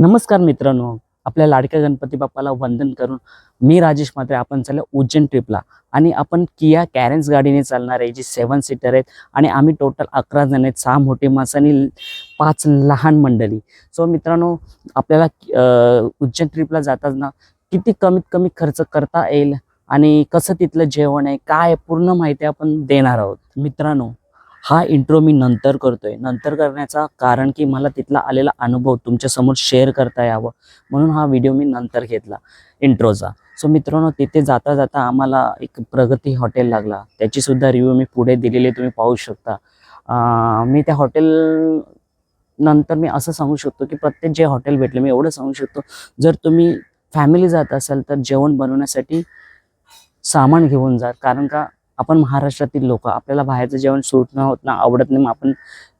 नमस्कार मित्रांनो. आपल्या लाडक्या गणपती बाप्पाला वंदन करून मी राजेश मात्रे आपण चाललो उज्जैन ट्रिपला आणि आपण किया कॅरेन्स गाडीने चालणार आहे जी सेवन सीटर आहेत. आणि आम्ही टोटल अकरा जण आहेत सहा मोठे माणसं आणि पाच लहान मंडळी. सो मित्रांनो आपल्याला उज्जैन ट्रिपला जाताना किती कमीत कमी खर्च करता येईल आणि कसं तिथलं जेवण आहे काय पूर्ण माहिती आपण देणार आहोत. मित्रांनो हा इंट्रो मी नंतर करतोय. नंतर करण्याचा कारण की मला तिथला आलेला अनुभव तुमच्यासमोर शेअर करता यावं. म्हणून हा व्हिडिओ मी नंतर घेतला इंट्रोचा सो मित्रांनो तिथे जाता जाता आम्हाला एक प्रगती हॉटेल लागला. त्याची सुद्धा रिव्ह्यू मी पुढे दिलेली तुम्ही पाहू शकता. मी त्या हॉटेल नंतर मी असं सांगू शकतो की प्रत्येक जे हॉटेल भेटले मी एवढं सांगू शकतो जर तुम्ही फॅमिली जात असाल तर जेवण बनवण्यासाठी सामान घेऊन जा. कारण का आपण महाराष्ट्रातील लोक आपल्याला बाहेरचं जेवण सूट न होत ना आवडत नाही मग आपण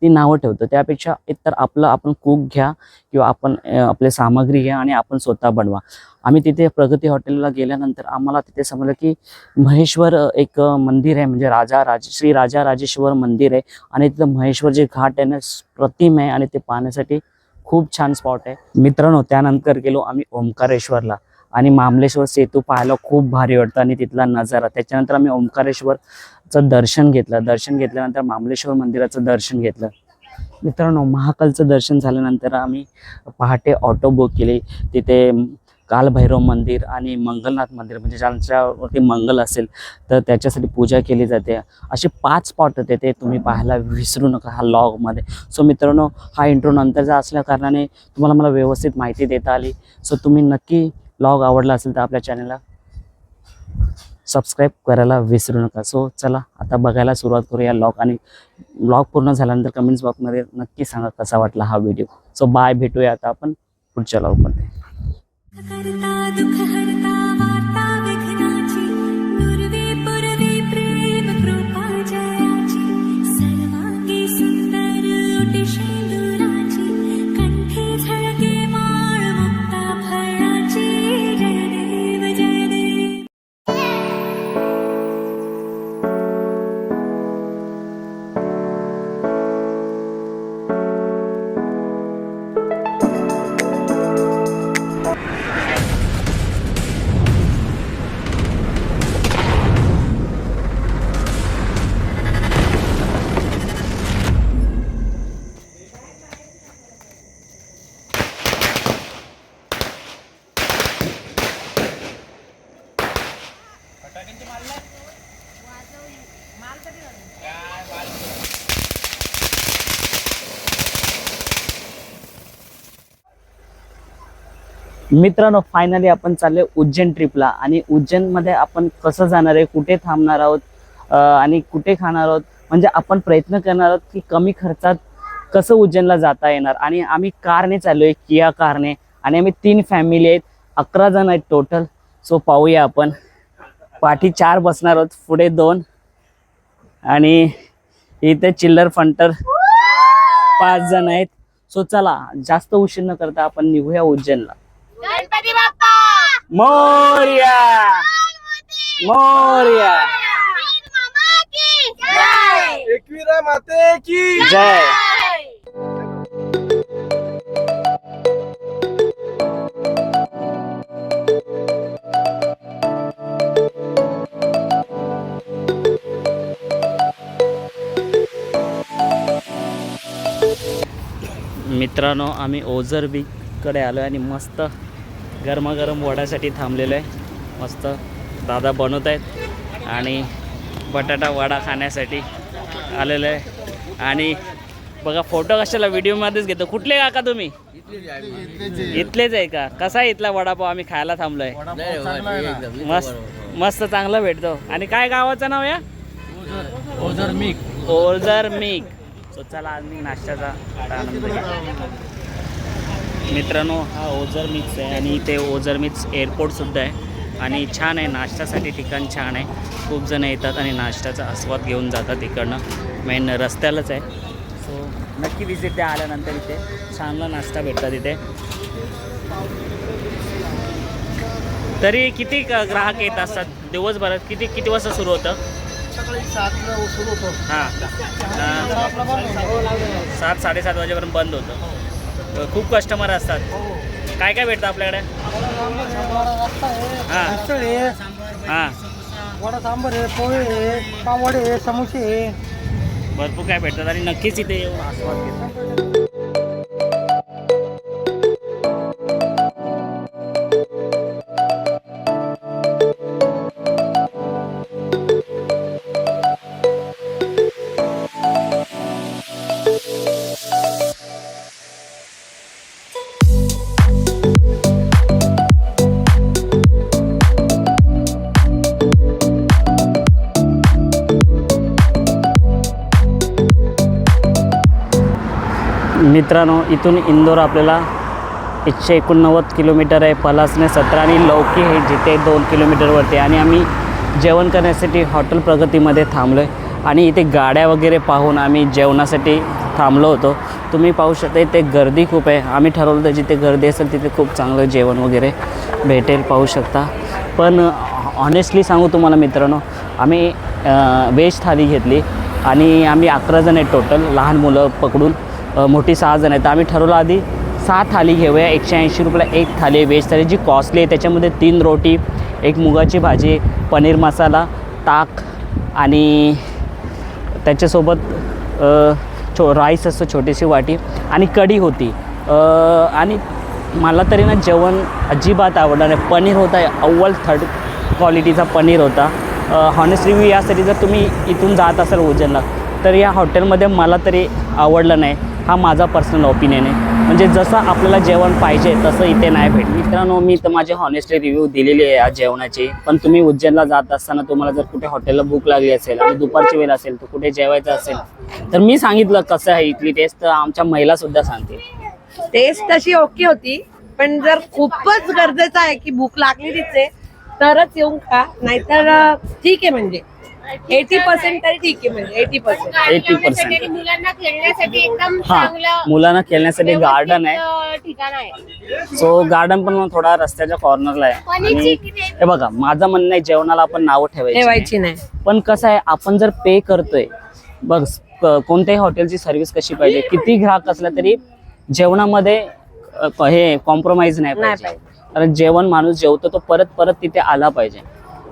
ती नावं ठेवतो. त्यापेक्षा एकतर आपलं आपण कुक घ्या किंवा आपण आपले सामग्री घ्या आणि आपण स्वतः बनवा. आम्ही तिथे प्रगती हॉटेलला गेल्यानंतर आम्हाला तिथे समजलं की महेश्वर एक मंदिर आहे. म्हणजे राजा राज श्री राजा राजेश्वर मंदिर आहे. आणि तिथं महेश्वर जे घाट आहे ना प्रतिम आहे आणि ते पाहण्यासाठी खूप छान स्पॉट आहे. मित्रांनो त्यानंतर गेलो आम्ही ओंकारेश्वरला. आणि मामलेश्वर सेतू पाहायला खूप भारी वाटतं आणि तिथला नजारा. त्याच्यानंतर आम्ही ओंकारेश्वरचं दर्शन घेतलं. दर्शन घेतल्यानंतर मामलेश्वर मंदिराचं दर्शन घेतलं. मित्रांनो महाकालचं दर्शन झाल्यानंतर आम्ही पहाटे ऑटो बुक केली. तिथे कालभैरव मंदिर आणि मंगलनाथ मंदिर म्हणजे ज्यांच्यावरती मंगल असेल तर त्याच्यासाठी पूजा केली जाते. असे पाच स्पॉट होते ते तुम्ही पाहायला विसरू नका हा लॉगमध्ये सो मित्रांनो हा इंट्रो नंतरचा असल्या कारणाने तुम्हाला मला व्यवस्थित माहिती देता आली. सो तुम्ही नक्की लॉग आवडला असेल तर आपल्या चॅनलला सबस्क्राईब करायला विसरू नका. सो चला आता बघायला सुरुवात करूया लॉग आणि ब्लॉग पूर्ण झाल्यानंतर कमेंट्स बॉक्समध्ये नक्की सांगा कसा वाटला हा व्हिडिओ सो बाय भेटूया आता आपण पुढच्या लॉगमध्ये मित्रांनो फायनली आपण चाललोय उज्जैन ट्रिपला आणि उज्जैनमध्ये आपण कसं जाणार आहे कुठे थांबणार आहोत आणि कुठे खाणार आहोत म्हणजे आपण प्रयत्न करणार आहोत की कमी खर्चात कसं उज्जैनला जाता येणार. आणि आम्ही कारने चाललोय किया कारने. आणि आम्ही तीन फॅमिली आहेत अकरा जण आहेत टोटल सो पाहूया आपण. पाठी चार बसणार आहोत पुढे दोन. आणि इथे चिल्लर फंटर पाच जण आहेत. सो चला जास्त उशीर न करता आपण निघूया उज्जैनला. गणपती बाप्पा! मोर्या! मोर्या! मामा की जय! एकविरा माते की जय! मित्रांनो आम्ही ओझर बीचकडे आलो आणि मस्त गरमागरम वड्यासाठी थांबलेलो आहे. मस्त दादा बनवत आहेत. आणि बटाटा वडा खाण्यासाठी आलेलो आहे. आणि बघा फोटो कशाला? व्हिडिओमध्येच घेतो. कुठले काका तुम्ही? इथलेच आहे का? कसा आहे इथला वडापाव? आम्ही खायला थांबलोय. मस्त मस्त चांगला भेटतो. आणि काय गावाचं नाव या? ओझर मिक. ओझर मिक. सो चला आज मी नाश्त्याचा. मित्रांनो हा ओझर मिक्स आहे आणि इथे ओझर मिक्स एअरपोर्ट सुद्धा आहे. आणि छान आहे नाश्त्यासाठी ठिकाण छान आहे. खूप जण येतात आणि नाश्त्याचा आस्वाद घेऊन जातात इकडनं. मेन रस्त्यालाच आहे. सो नक्की विजिट द्या आल्यानंतर इथे. छानला नाश्ता भेटतात इथे. तरी किती ग्राहक येत असतात? दिवसभरात किती किती वाजता सुरू होतं? हां. सात साडेसात वाजेपर्यंत बंद होतं. खूप कस्टमर असतात. काय काय भेटतं आपल्याकडे? हां. हां. वडा सांबर आहे पोहे आहे पावडे आहे समोसे आहे. भरपूर काय भेटतात आणि नक्कीच इथे येऊन आस्वाद घेतो मित्रांनो इथून इंदोर आपल्याला एकशे एकोणनव्वद किलोमीटर आहे. पलासने सतरा आणि लौकी हे जिथे दोन किलोमीटरवरती आणि आम्ही जेवण करण्यासाठी हॉटेल प्रगतीमध्ये थांबलो आहे आणि इथे गाड्या वगैरे पाहून आम्ही जेवणासाठी थांबलो होतो. तुम्ही पाहू शकता इथे गर्दी खूप आहे. आम्ही ठरवलं तर जिथे गर्दी असेल तिथे खूप चांगलं जेवण वगैरे भेटेल पाहू शकता. पण ऑनेस्टली सांगू तुम्हाला मित्रांनो आम्ही वेज थाली घेतली. आणि आम्ही अकरा जण आहेत टोटल लहान मुलं पकडून. मोठी सहा जण आहेत. तर आम्ही ठरवलं आधी सहा थाली घेऊया एकशे ऐंशी रुपयाला एक थाली वेज व्हेज थाली जी कॉस्टली आहे त्याच्यामध्ये तीन रोटी एक मुगाची भाजी पनीर मसाला ताक आणि त्याच्यासोबत छो राईस असतो छोटीशी वाटी आणि कढी होती. आणि मला तरी ना जेवण अजिबात आवडणार नाही. पनीर होता अव्वल थर्ड क्वालिटीचा पनीर होता. हॉनेस्टली मी यासाठी जर तुम्ही इथून जात असाल उज्जैनला तर या हॉटेलमध्ये मला तरी आवडलं नाही. हा माझा पर्सनल ओपिनियन आहे. म्हणजे जसं आपल्याला जेवण पाहिजे तसं इथे नाही भेट मित्रांनो मी तर माझे हॉनेस्टली रिव्ह्यू दिलेली आहे या जेवणाची. पण तुम्ही उज्जैनला जात असताना तुम्हाला जर कुठे हॉटेलला भूक लागली असेल आणि दुपारची वेळ असेल तर कुठे जेवायचं असेल तर मी सांगितलं कसं आहे इथली टेस्ट तर आमच्या महिलासुद्धा सांगते टेस्ट तशी ओके होती पण जर खूपच गरजेचं आहे की भूक लागली तिथे तरच येऊन खा. नाहीतर ठीक आहे म्हणजे. एटी पर्सेंट तरी ठीक आहे म्हणजे एटी पर्सेंट. Eighty percent. मुलांना खेळण्यासाठी एकदम हां चांगलं मुलांना खेळण्यासाठी गार्डन आहे. व्यवस्थित, अं, ठिकाण आहे. सो गार्डन पण मग थोडा रस्त्याच्या कॉर्नरला आहे. आणि? हे बघा माझं म्हणणं आहे जेवणाला आपण नावं ठेवायची नाही. ठेवायची नाही. पण कसं आहे आपण जर पे करतोय बघ क- कोणत्याही हॉटेलची सर्व्हिस कशी पाहिजे किती ग्राहक असला तरी जेवणामध्ये अ, क- हे कॉम्प्रोमाइज नाही नाही पाहिजे. कारण जेवण माणूस जेवतो तो परत परत तिथे आला पाहिजे.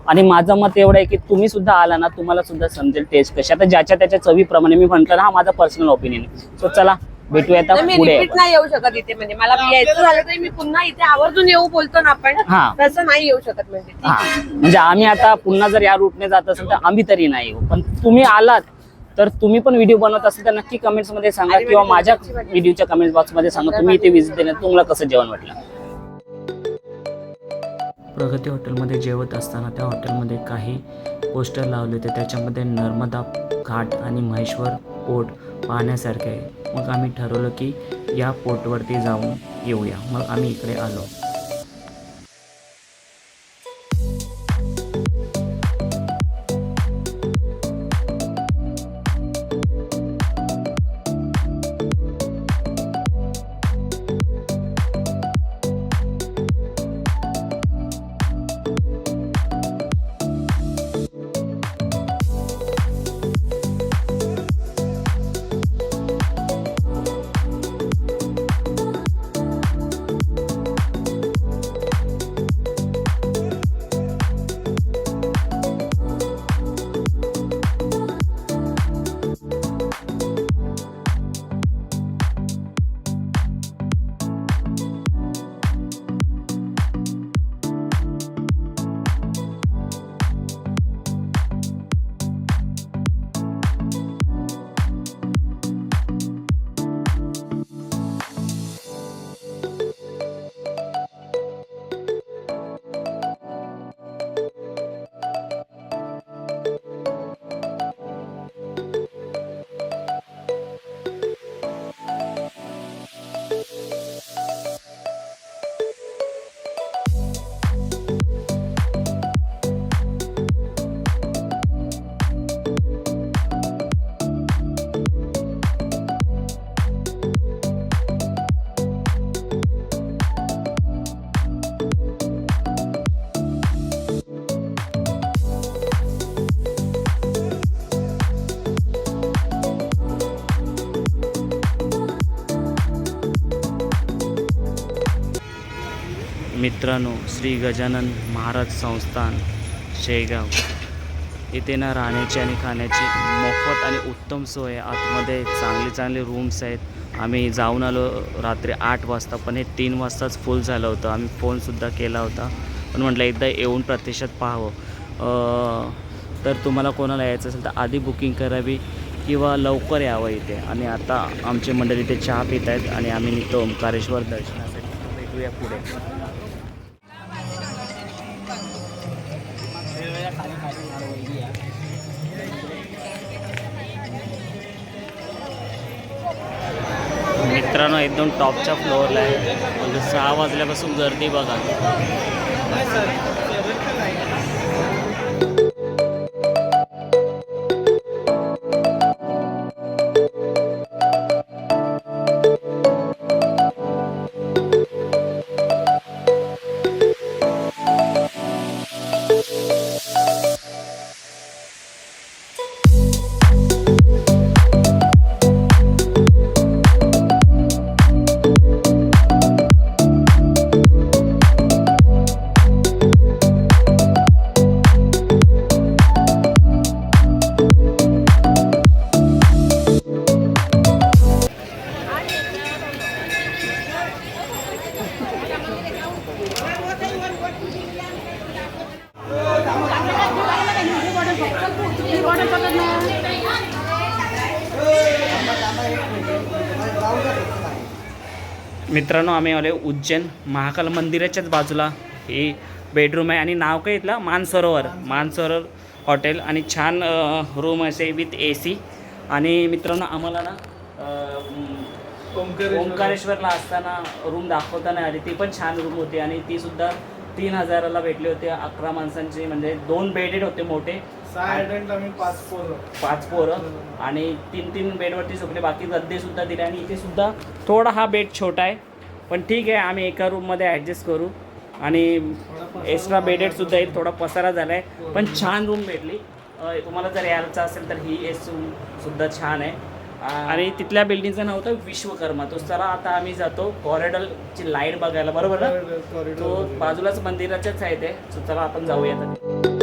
आणि माझं मत एवढं आहे की तुम्ही सुद्धा आला ना तुम्हाला सुद्धा समजेल टेस्ट कशी. आता ज्याच्या त्याच्या चवीप्रमाणे मी म्हटलं ना हा माझा पर्सनल ओपिनियन आहे. सो चला भेटूया आता मी पुढे रिपीट नाही येऊ शकत इथे म्हणजे मला यायचं झालं तरी मी पुन्हा इथे आवर्जून येऊ बोलतो ना आपण. हा. तसं नाही येऊ शकत म्हणजे. ठीक हा. आहे. म्हणजे आम्ही आता पुन्हा जर या रूटने जात असेल तर आम्ही तरी नाही येऊ. पण तुम्ही आलात तर तुम्ही पण व्हिडिओ बनवत असेल तर नक्की कमेंट्समध्ये सांगा किंवा माझ्या व्हिडिओच्या कमेंट बॉक्समध्ये सांगा. तुम्ही इथे व्हिजिट देण्यात तुम्हाला कसं जेवण वाटलं? प्रगती हॉटेलमध्ये जेवत असताना त्या हॉटेलमध्ये काही पोस्टर लावले होते. त्याच्यामध्ये नर्मदा घाट आणि महेश्वर पोर्ट पाहण्यासारखे आहे. मग आम्ही ठरवलं की या पोर्टवरती जाऊन येऊया. मग आम्ही इकडे आलो. मित्रांनो श्री गजानन महाराज संस्थान शेगाव. इथे ना राहण्याची आणि खाण्याची मोफत आणि उत्तम सोय आहे. आतमध्ये चांगले चांगले रूम्स आहेत. आम्ही जाऊन आलो रात्री आठ वाजता पण हे तीन वाजताच फुल झालं होतं. आम्ही फोनसुद्धा केला होता. पण म्हटलं एकदा येऊन प्रत्यक्षात पाहावं. तर तुम्हाला कोणाला यायचं असेल तर आधी बुकिंग करावी किंवा लवकर यावं इथे. आणि आता आमची मंडळी इथे चहा पित आहेत आणि आम्ही निघतो ओंकारेश्वर दर्शनासाठी. भेटूया पुढे. मित्रांनो एकदम टॉपच्या फ्लोअरला आहे. म्हणजे सहा वाजल्यापासून गर्दी बघा. मित्रांनो आम्ही आलो उज्जैन महाकाल मंदिराच्याच बाजूला. ही बेडरूम आहे आणि नाव काय इथलं? मानसरोवर. मानसरोवर हॉटेल आणि छान रूम असे विथ ए सी आणि मित्रांनो आम्हाला ना ओंकारेश्वरला असताना रूम दाखवताना आली. ती पण छान रूम होती आणि ती सुद्धा तीन हजाराला भेटली होती. अकरा माणसांची म्हणजे दोन बेडेड होते मोठे. पाच पोरं. पाच पोरं. आणि तीन तीन बेडवरती झोपले. बाकी गद्दे सुद्धा दिले आणि इथे सुद्धा थोडा हा बेड छोटा आहे. पण ठीक आहे आम्ही एका रूममध्ये ॲडजस्ट करू. आणि एक्स्ट्रा बेडेड सुद्धा येईल थोडा पसारा झाला आहे पण छान रूम भेटली. तुम्हाला जर यायचं असेल तर ही एस रूम सुद्धा छान आहे. आणि तिथल्या बिल्डिंगचं नाव होतं विश्वकर्मा. तो चला आता आम्ही जातो कॉरिडॉरची लाइट बघायला. बरोबर ना? तो बाजूलाच मंदिराच्याच आहे ते. चला आपण जाऊया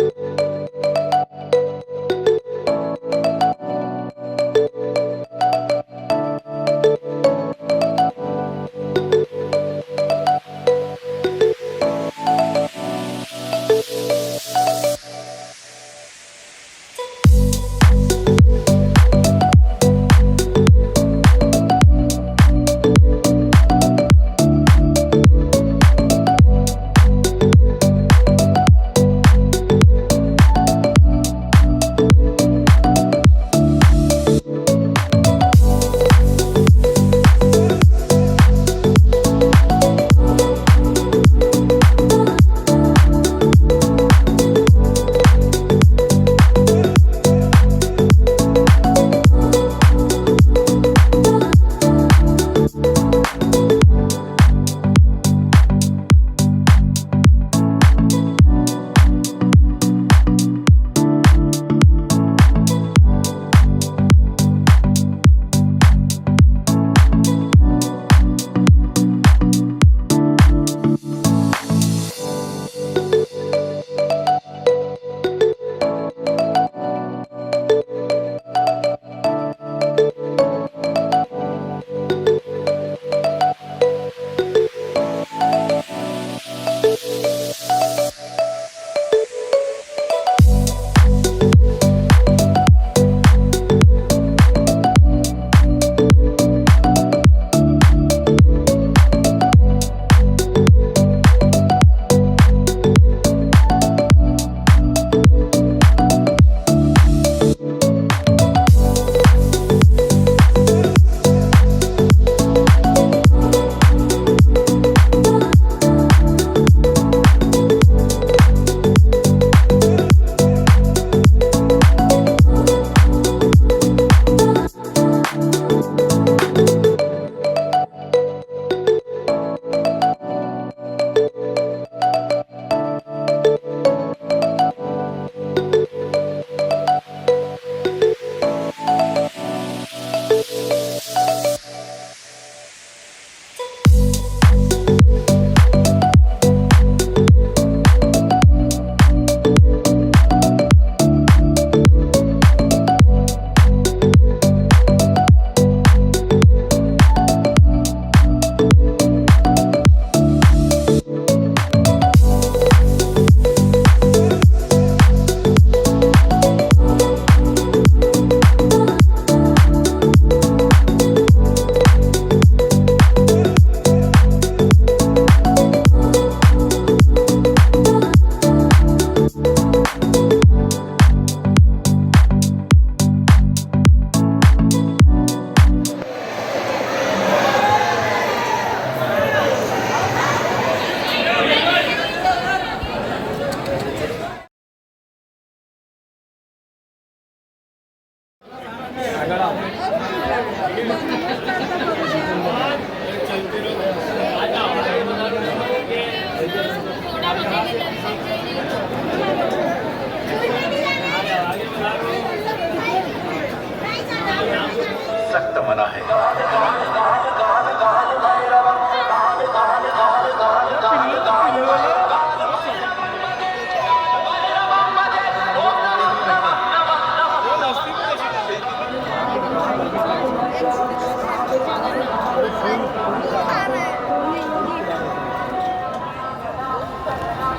सख्त मना है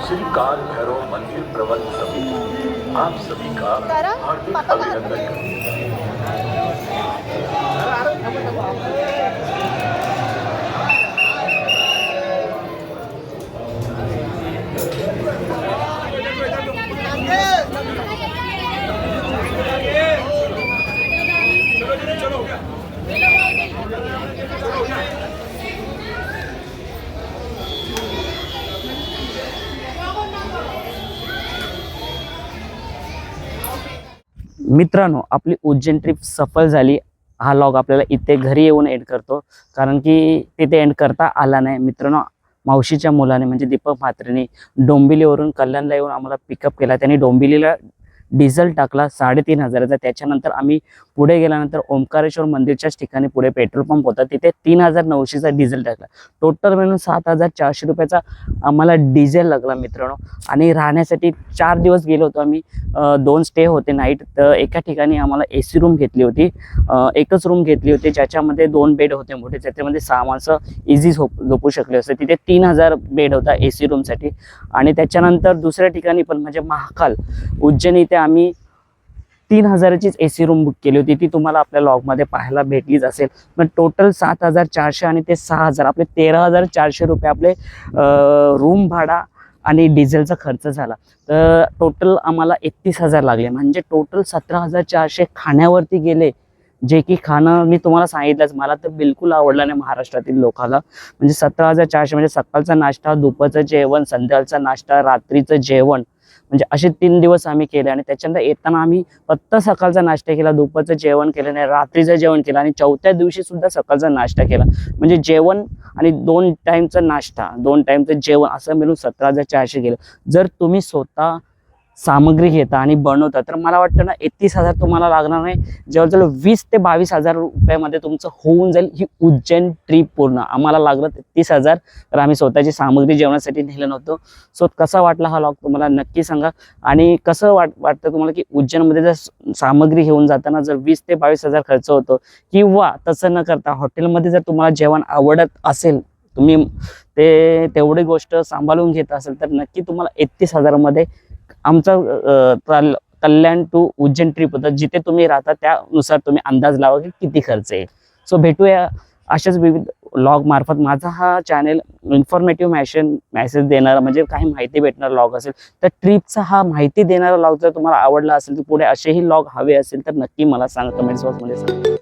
श्री काल भैरव मंदिर प्रबंध समिति आप सभी का हार्दिक अभिनंदन। करती मित्रांनो आपली उज्जैन ट्रिप सफल झाली. हा लॉग आपल्याला इथे घरी येऊन एंड करतो. कारण की तिथे एंड करता आला नाही. मित्रांनो मावशीच्या मुलाने म्हणजे दीपक म्हात्रेने डोंबिवलीवरून कल्याणला येऊन आम्हाला पिकअप केला. त्यांनी डोंबिवलीला डिझेल टाकला साडेतीन हजाराचा. त्याच्यानंतर आम्ही पुढे गेल्यानंतर ओंकारेश्वर मंदिरच्याच ठिकाणी पुढे पेट्रोल पंप होता. तिथे तीन हजार नऊशेचा डिझेल टाकला. टोटल मिळून सात हजार चारशे रुपयाचा आम्हाला डिझेल लागला मित्रांनो. आणि राहण्यासाठी चार दिवस गेलो होतो आम्ही. दोन स्टे होते नाईट. तर एका ठिकाणी आम्हाला ए सी रूम घेतली होती. एकच रूम घेतली होती. ज्याच्यामध्ये दोन बेड होते मोठे. त्याच्यामध्ये सहा माणसं इझी झोप झोपू शकले असते. तिथे तीन हजार बेड होता ए सी रूमसाठी. आणि त्याच्यानंतर दुसऱ्या ठिकाणी पण म्हणजे महाकाल. उज्जैन इथे आम्ही तीन हजाराचीच ए सी रूम बुक केली होती. ती तुम्हाला आपल्या लॉगमध्ये पाहायला भेटलीच असेल. पण टोटल सात हजार चारशे आणि ते सहा हजार आपले तेरा हजार चारशे रुपये आपले रूम भाडा आणि डिझेलचा खर्च झाला. तर टोटल आम्हाला एकतीस हजार लागले. म्हणजे टोटल सतरा हजार चारशे खाण्यावरती गेले. जे की खाणं मी तुम्हाला सांगितलंच. मला तर बिलकुल आवडलं नाही महाराष्ट्रातील लोकांना. म्हणजे सतरा हजार चारशे म्हणजे सकाळचा नाश्ता दुपारचं जेवण संध्याकाळचा नाश्ता रात्रीचं जेवण. म्हणजे असे तीन दिवस आम्ही केले आणि त्याच्यानंतर येताना आम्ही फक्त सकाळचा नाश्ता केला दुपारचं जेवण केलं नाही रात्रीचं जेवण केलं आणि चौथ्या दिवशी सुद्धा सकाळचा नाश्ता केला. म्हणजे जेवण आणि दोन टाईमचा नाश्ता दोन टाईमचं जेवण असं मिळून सतरा हजार चारशे गेलं. जर तुम्ही स्वतः सामग्री घेता आणि बनवता. तर मला वाटतं ना एकतीस हजार तुम्हाला लागणार नाही. जवळजवळ वीस ते बावीस हजार रुपयामध्ये तुमचं होऊन जाईल ही उज्जैन ट्रीप पूर्ण. आम्हाला लागलं तीस हजार. तर आम्ही स्वतःची सामग्री जेवणासाठी नेलं नव्हतं. सो कसा वाटला हा लॉग तुम्हाला नक्की सांगा. आणि कसं वाट वाटतं तुम्हाला की उज्जैनमध्ये जर सामग्री घेऊन जाताना जर वीस ते बावीस हजार खर्च होतो किंवा तसं न करता हॉटेलमध्ये जर तुम्हाला जेवण आवडत असेल तुम्ही ते तेवढी गोष्ट सांभाळून घेत असेल तर नक्की तुम्हाला एकतीस हजारामध्ये आमचा कल्याण टू उज्जैन ट्रिप होतं. जिथे तुम्ही राहता त्यानुसार तुम्ही अंदाज लावा की किती खर्च येईल सो भेटूया अशाच विविध लॉग मार्फत. माझा हा चॅनेल इन्फॉर्मेटिव्ह मॅशन मॅसेज देणारा म्हणजे काही माहिती भेटणारा लॉग असेल तर ट्रिपचा हा माहिती देणारा लॉग जर तुम्हाला आवडला असेल तर पुढे असेही लॉग हवे असेल तर नक्की मला सांगा. कमेंट्स बॉक्समध्ये सांगा.